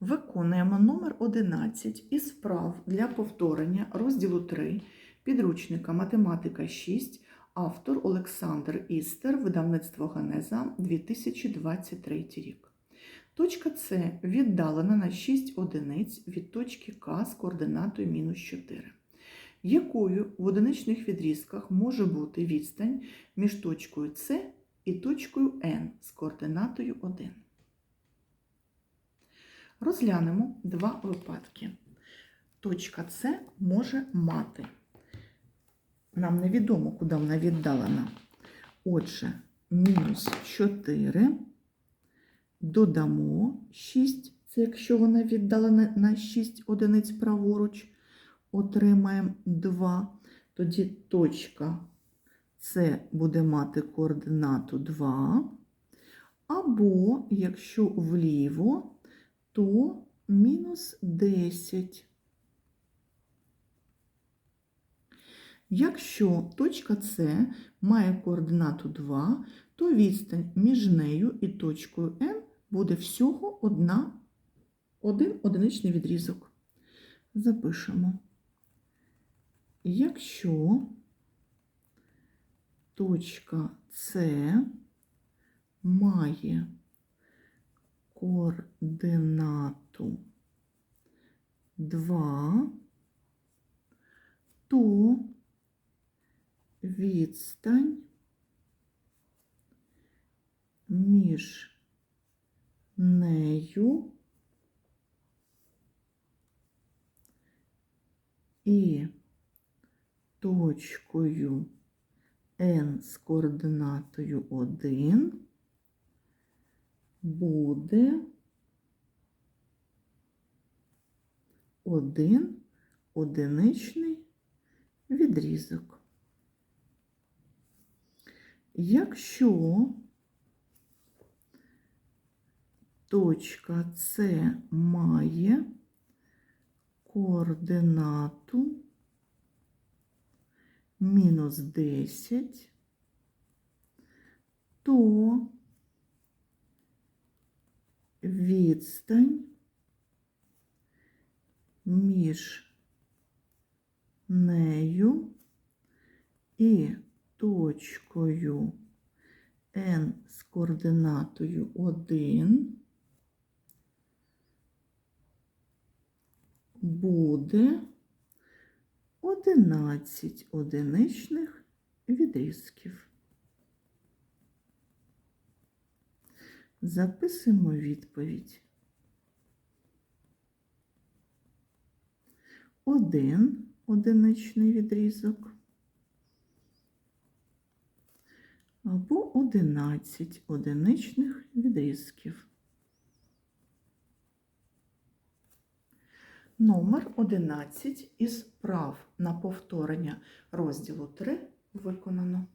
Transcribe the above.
Виконуємо номер 11 із вправ для повторення розділу 3 підручника Математика 6, автор Олександр Істер, видавництво Генеза 2023 рік. Точка С віддалена на 6 одиниць від точки К з координатою мінус 4. Якою в одиничних відрізках може бути відстань між точкою С і точкою N з координатою 1? Розглянемо два випадки. Точка С може мати. Нам невідомо, куди вона віддалена. Отже, мінус 4 додамо 6, це якщо вона віддалена на 6 одиниць праворуч, отримаємо 2. Тоді точка С буде мати координату 2. Або, якщо вліво, то мінус 10. Якщо точка С має координату 2, то відстань між нею і точкою N буде всього одна, один одиничний відрізок. Запишемо. Якщо точка С має координату. 2, то відстань. Між нею і точкою n з координатою 1 буде один одиничний відрізок. Якщо точка С має координату мінус 10, то відстань між нею і точкою n з координатою 1 буде 11 одиничних відрізків. Записуємо відповідь. Один одиничний відрізок або 11 одиничних відрізків. Номер 11 із прав на повторення розділу 3 виконано.